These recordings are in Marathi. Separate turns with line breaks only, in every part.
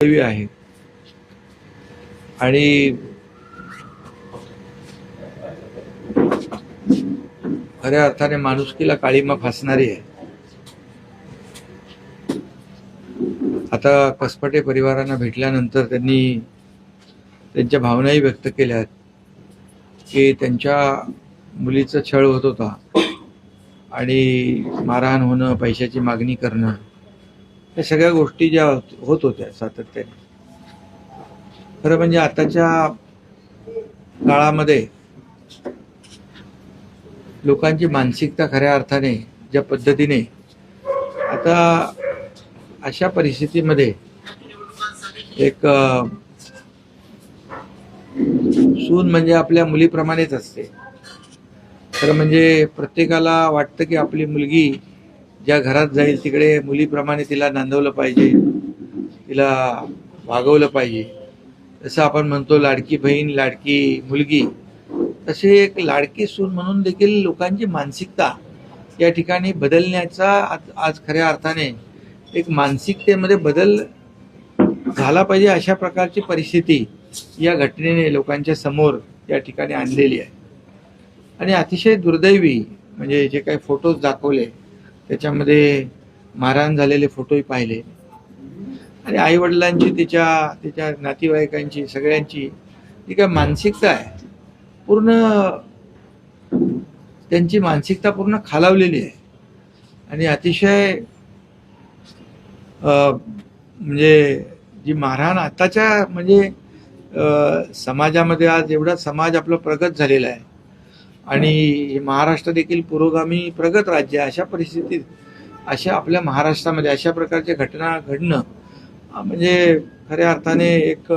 दुर्दैवी आहे. आणि खऱ्या अर्थाने माणुसकीला काळीमा फासणारी आहे. आता कसपटे परिवारांना भेटल्यानंतर त्यांनी त्यांच्या भावनाही व्यक्त केल्या आहेत की त्यांच्या मुलीचा छळ होत होता आणि मारहाण होणं पैशाची मागणी करणं या सगळ्या गोष्टी ज्या होत- होत्या सातत्याने खरं म्हणजे आताच्या काळामध्ये लोकांची मानसिकता खऱ्या अर्थाने ज्या पद्धतीने आता अशा परिस्थितीमध्ये एक सून म्हणजे आपल्या मुलीप्रमाणेच असते. खरं म्हणजे प्रत्येकाला वाटतं की आपली मुलगी ज्या घरात जाईल तिकडे मुलीप्रमाणे तिला नांदवलं पाहिजे तिला वागवलं पाहिजे. जसं आपण म्हणतो लाडकी बहीण लाडकी मुलगी तसे एक लाडकी सून म्हणून देखील लोकांची मानसिकता या ठिकाणी बदलण्याचा आज आज खऱ्या अर्थाने एक मानसिकतेमध्ये बदल झाला पाहिजे अशा प्रकारची परिस्थिती या घटनेने लोकांच्या समोर या ठिकाणी आणलेली आहे. आणि अतिशय दुर्दैवी म्हणजे जे काही फोटोज दाखवले त्याच्यामध्ये मारहाण झालेले फोटोही पाहिले. आणि आईवडिलांची तिच्या तिच्या नातेवाईकांची सगळ्यांची जी काय मानसिकता आहे. पूर्ण त्यांची मानसिकता पूर्ण खालावलेली आहे. आणि अतिशय म्हणजे जी मारहाण आताच्या म्हणजे समाजामध्ये आज एवढा समाज आपला प्रगत झालेला आहे. आणि महाराष्ट्र देखील पुरोगामी प्रगत राज्य आहे. अशा परिस्थितीत अशा आपल्या महाराष्ट्रामध्ये अशा प्रकारच्या घटना घडणं म्हणजे खऱ्या अर्थाने एक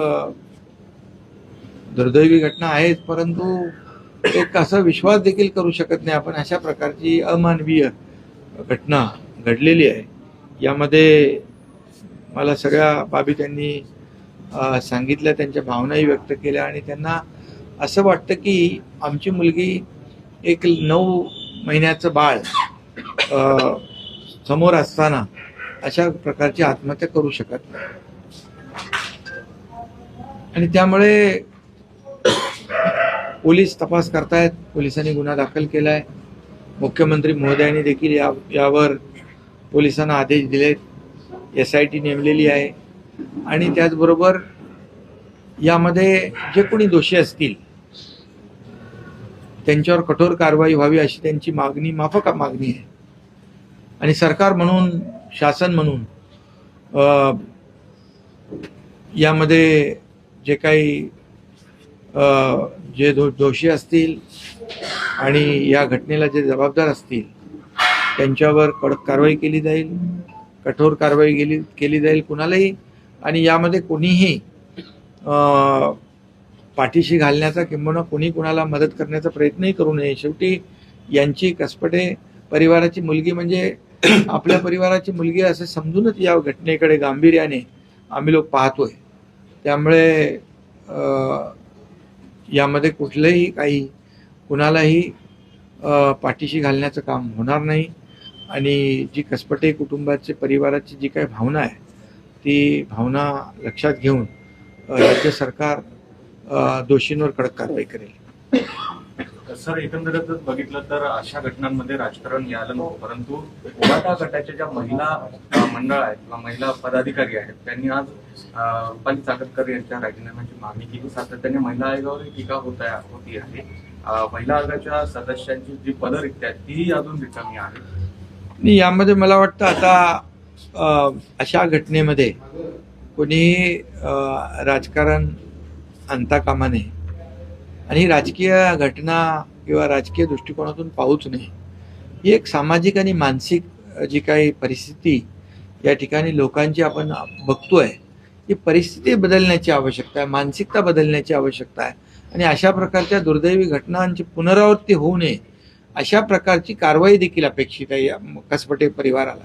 दुर्दैवी घटना आहेच परंतु एक असा विश्वास देखील करू शकत नाही आपण अशा प्रकारची अमानवीय घटना घडलेली आहे. यामध्ये मला सगळ्या बाबी त्यांनी सांगितल्या त्यांच्या भावनाही व्यक्त केल्या आणि त्यांना असं वाटतं की आमची मुलगी एक नऊ महिन्याचं बाळ समोर असताना अशा प्रकारची आत्महत्या करू शकत नाही. आणि त्यामुळे पोलीस तपास करतायत पोलिसांनी गुन्हा दाखल केलाय. मुख्यमंत्री महोदयांनी देखील या यावर पोलिसांना आदेश दिलेत. एस आय टी नेमलेली आहे. आणि त्याचबरोबर यामध्ये जे कोणी दोषी असतील त्यांच्यावर कठोर कारवाई व्हावी अशी त्यांची मागणी माफक मागणी आहे. आणि सरकार म्हणून शासन म्हणून यामध्ये जे काही जे दो दोषी असतील आणि या घटनेला जे जबाबदार असतील त्यांच्यावर कडक कारवाई केली जाईल कठोर कारवाई केली केली जाईल कुणालाही आणि यामध्ये कोणीही पाठीशी घालण्याचा किंबहुना कोणी कुणाला मदत करण्याचा प्रयत्नही करू नये. शेवटी यांची कसपटे परिवाराची मुलगी म्हणजे आपल्या परिवाराची मुलगी असं समजूनच या घटनेकडे गांभीर्याने आम्ही लोक पाहतोय. त्यामुळे यामध्ये कुठलंही काही कुणालाही पाठीशी घालण्याचं काम होणार नाही. आणि जी कसपटे कुटुंबाचे परिवाराची जी काही भावना आहे ती भावना लक्षात घेऊन राज्य सरकार दोषींवर कडक कारवाई करेल.
सर एकंदरीतच बघितलं तर अशा घटनांमध्ये राजकारण यायला नको परंतु उबाटा गटाच्या ज्या महिला मंडळ आहेत किंवा महिला पदाधिकारी आहेत त्यांनी आज रुपाली चाकतकर यांच्या राजीनाम्याची मागणी केली. सातत्याने महिला आयोगावर टीका होत आहे होती आहे. महिला आयोगाच्या सदस्यांची जी पदरिक्त आहेत तीही अजून रिकामी आहेत.
आणि यामध्ये मला वाटतं आता अशा घटनेमध्ये कोणी राजकारण आणता कामा नये आणि राजकीय घटना किंवा राजकीय दृष्टिकोनातून पाहूच नये. ही एक सामाजिक आणि मानसिक जी काही परिस्थिती या ठिकाणी लोकांची आपण बघतोय ही परिस्थिती बदलण्याची आवश्यकता आहे मानसिकता बदलण्याची आवश्यकता आहे. आणि अशा प्रकारच्या दुर्दैवी घटनांची पुनरावृत्ती होऊ नये अशा प्रकारची कारवाई देखील अपेक्षित आहे या कसपटे परिवाराला.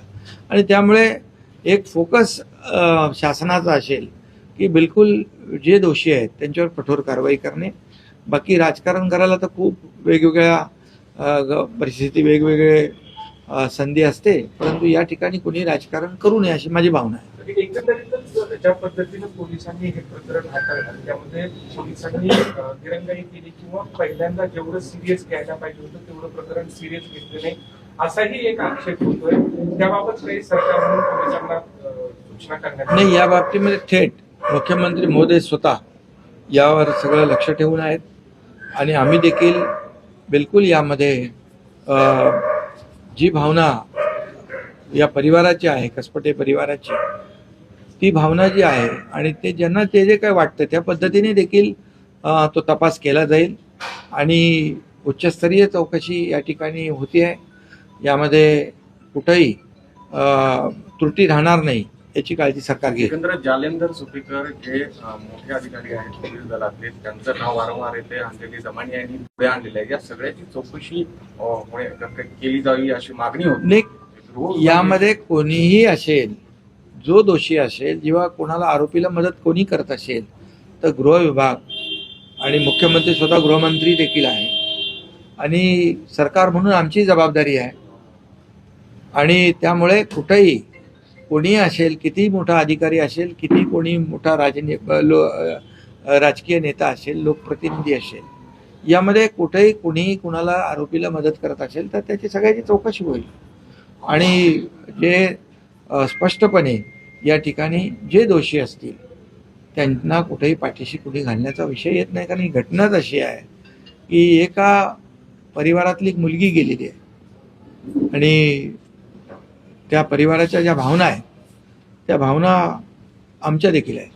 आणि त्यामुळे एक फोकस शासनाचा असेल की बिलकुल जे दोषी आहेत त्यांच्यावर कठोर कारवाई करणे. बाकी राजकारण करायला तर खूप वेगवेगळ्या परिस्थिती वेगवेगळे संधी असते. परंतु या ठिकाणी कोणी राजकारण करू नये अशी माझी भावना आहे.
एकंदरीतच ज्या पद्धतीनं पोलिसांनी हे प्रकरण हाताळलं त्यामध्ये पोलिसांनी दिरंगाई केली किंवा पहिल्यांदा जेवढं सिरियस घ्यायला पाहिजे होतं तेवढं प्रकरण सिरियस घेतलं नाही. असाही एक आक्षेप होतोय. त्याबाबत काही सरकारकडून पोलिसांना अं, सूचना करण्यात
नाही या बाबतीमध्ये थेट मुख्यमंत्री महोदय स्वतः यावर सगळं लक्ष ठेवून आहेत. आणि आम्ही देखील बिलकुल यामध्ये जी भावना या परिवाराची आहे कसपटे परिवाराची ती भावना जी आहे आणि ते ज्यांना ते जे काय वाटतं त्या पद्धतीने देखील तो तपास केला जाईल. आणि उच्चस्तरीय चौकशी या ठिकाणी होती आहे यामध्ये कुठंही त्रुटी राहणार नाही. याची काळजी सरकार घेईल.
एकंदरीत जालेंदर सुपेकर अ, मोठे अधिकारी आहेत पोलीस दलातले. त्यांचं नाव वारंवार येते अंजली दमानी यांनी पुढे आणलेलं आहे. या सगळ्याची चौकशी केली जावी अशी मागणी होती.
यामध्ये कोणीही असेल जो दोषी असेल जेव्हा कोणाला आरोपीला मदत कोणी करत असेल तर गृह विभाग आणि मुख्यमंत्री स्वतः गृहमंत्री देखील आहे. आणि सरकार म्हणून आमची जबाबदारी आहे. आणि त्यामुळे कुठेही कोणी असेल किती मोठा अधिकारी असेल किती कोणी मोठा राजने लो राजकीय नेता असेल लोकप्रतिनिधी असेल यामध्ये कुठेही कुणीही कुणाला आरोपीला मदत करत असेल तर त्याची सगळ्याची चौकशी होईल. आणि जे स्पष्टपणे या ठिकाणी जे दोषी असतील त्यांना कुठेही पाठीशी कुठे घालण्याचा विषय येत नाही. कारण ही घटनाच अशी आहे की एका परिवारातली एक मुलगी गेलेली आहे. आणि त्या परिवाराच्या ज्या भावना आहेत त्या भावना आमच्या देखील आहेत.